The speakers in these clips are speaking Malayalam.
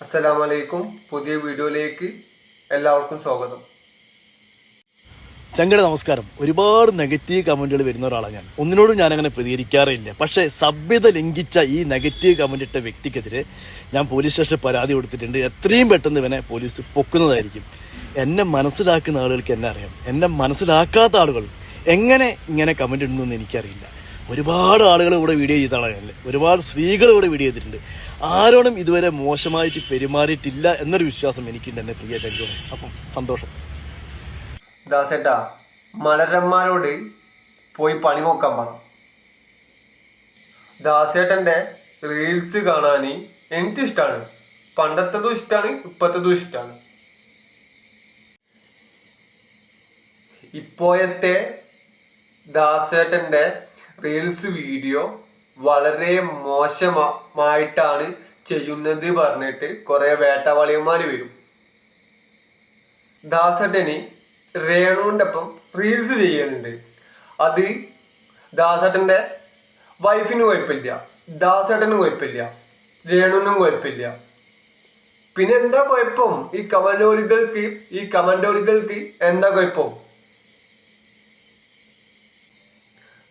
അലൈക്കും പുതിയ വീഡിയോയിലേക്ക് എല്ലാവർക്കും സ്വാഗതം. ചങ്കട നമസ്കാരം. ഒരുപാട് നെഗറ്റീവ് കമന്റുകൾ വരുന്ന ഒരാളാണ് ഞാൻ. ഒന്നിനോടും അങ്ങനെ പ്രതികരിക്കാറില്ല പക്ഷേ സഭ്യത ലംഘിച്ച ഈ നെഗറ്റീവ് കമന്റ് ഇട്ട വ്യക്തിക്കെതിരെ ഞാൻ പോലീസ് സ്റ്റേഷനിൽ പരാതി കൊടുത്തിട്ടുണ്ട്. എത്രയും പെട്ടെന്ന് ഇവനെ പോലീസ് പൊക്കുന്നതായിരിക്കും. എന്നെ മനസ്സിലാക്കുന്ന ആളുകൾക്ക് എന്നെ അറിയാം. എന്നെ മനസ്സിലാക്കാത്ത ആളുകൾ എങ്ങനെ ഇങ്ങനെ കമന്റ് ഇടുന്നു എന്ന് എനിക്കറിയില്ല. ഒരുപാട് ആളുകൾ ഇവിടെ വീഡിയോ ചെയ്താണ് ഒരുപാട് സ്ത്രീകൾ ഇവിടെ വീഡിയോ ചെയ്തിട്ടുണ്ട്. ആരോടും ഇതുവരെ മോശമായിട്ട് പെരുമാറിയിട്ടില്ല എന്നൊരു വിശ്വാസം എനിക്കുണ്ട് എന്നെ പ്രിയ ചങ്കോട് അപ്പം സന്തോഷം. ദാസേട്ടാ മലരന്മാരോട് പോയി പണി നോക്കാൻ പറ. ദാസേട്ടന്റെ റീൽസ് കാണാൻ എനിക്കിഷ്ടമാണ് പണ്ടത്തതും ഇഷ്ടമാണ് ഇപ്പോഴത്തതും ഇഷ്ടമാണ് ഇപ്പോഴത്തെ ദാസേട്ടന്റെ റീൽസ് വീഡിയോ വളരെ മോശമായിട്ടാണ് ചെയ്യുന്നത് പറഞ്ഞിട്ട് കുറേ വേട്ടവാളിയന്മാർ വരും. ദാസട്ടനി രേണുവിന്റെ ഒപ്പം റീൽസ് ചെയ്യുന്നുണ്ട് അത് ദാസേട്ടന്റെ വൈഫിന് കുഴപ്പമില്ല ദാസട്ടന് കുഴപ്പമില്ല രേണുവിനും കുഴപ്പമില്ല പിന്നെ എന്താ കുഴപ്പം? ഈ കമൻഡോളികൾക്ക് ഈ കമൻഡോളികൾക്ക് എന്താ കുഴപ്പം?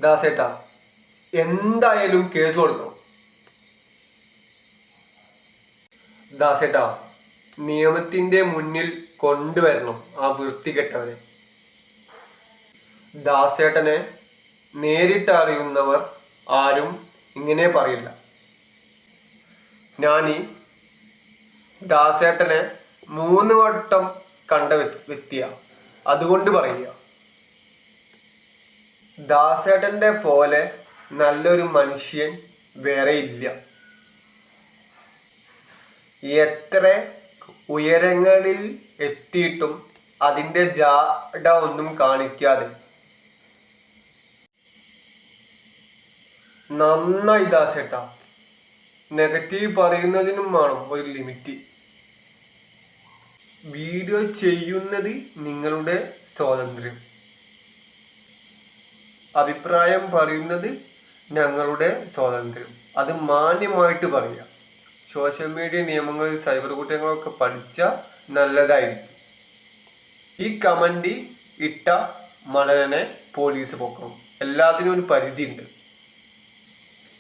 ദാസേട്ടാ എന്തായാലും കേസ് കൊടുക്കണം. ദാസേട്ടാ നിയമത്തിന്റെ മുന്നിൽ കൊണ്ടുവരണം ആ വൃത്തികെട്ടവനെ. ദാസേട്ടനെ നേരിട്ട് അറിയുന്നവർ ആരും ഇങ്ങനെ പറയില്ല. ഞാനീ ദാസേട്ടനെ മൂന്ന് വട്ടം കണ്ട വ്യക്തി- വ്യക്തിയാ. അതുകൊണ്ട് പറയുക. ദാസേട്ടന്റെ പോലെ നല്ലൊരു മനുഷ്യൻ വേറെ ഇല്ല. എത്ര ഉയരങ്ങളിൽ എത്തിയിട്ടും അതിന്റെ ജാട ഒന്നും കാണിക്കാതെ. നന്നായി ദാസേട്ട. നെഗറ്റീവ് പറയുന്നതിനും വേണം ഒരു ലിമിറ്റ്. വീഡിയോ ചെയ്യുന്നത് നിങ്ങളുടെ സ്വാതന്ത്ര്യം. അഭിപ്രായം പറയുന്നത് ഞങ്ങളുടെ സ്വാതന്ത്ര്യം. അത് മാന്യമായിട്ട് പറയുക. സോഷ്യൽ മീഡിയ നിയമങ്ങൾ സൈബർ കുറ്റങ്ങളൊക്കെ പഠിച്ചാൽ നല്ലതായിരിക്കും. ഈ കമന്റ് ഇട്ട മടനെ പോലീസ് പൊക്കണം എല്ലാത്തിനും ഒരു പരിധിയുണ്ട്.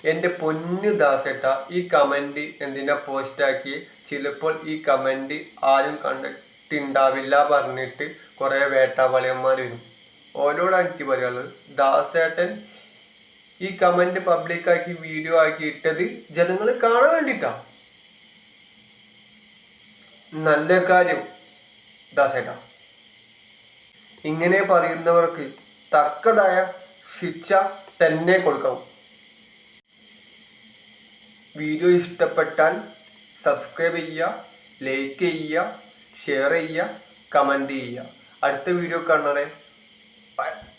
എന്റെ പൊന്നു ദാസേട്ട ഈ കമന്റ് എന്തിനാ പോസ്റ്റാക്കി? ചിലപ്പോൾ ഈ കമന്റ് ആരും കണ്ടിട്ടുണ്ടാവില്ല പറഞ്ഞിട്ട് കുറേ വേട്ടാവളിയന്മാർ വരും. ഓരോടാണ് എനിക്ക് പറയാനുള്ളത് ദാസേട്ടൻ ഈ കമന്റ് പബ്ലിക്കാക്കി വീഡിയോ ആക്കി ഇട്ടത് ജനങ്ങൾ കാണാൻ വേണ്ടിട്ടാ. നല്ല കാര്യം ദാസേട്ടാ. ഇങ്ങനെ പറയുന്നവർക്ക് തക്കതായ ശിക്ഷ തന്നെ കൊടുക്കണം. വീഡിയോ ഇഷ്ടപ്പെട്ടാൽ സബ്സ്ക്രൈബ് ചെയ്യുക ലൈക്ക് ചെയ്യുക ഷെയർ ചെയ്യുക കമന്റ് ചെയ്യുക. അടുത്ത വീഡിയോ കാണണേ Bye.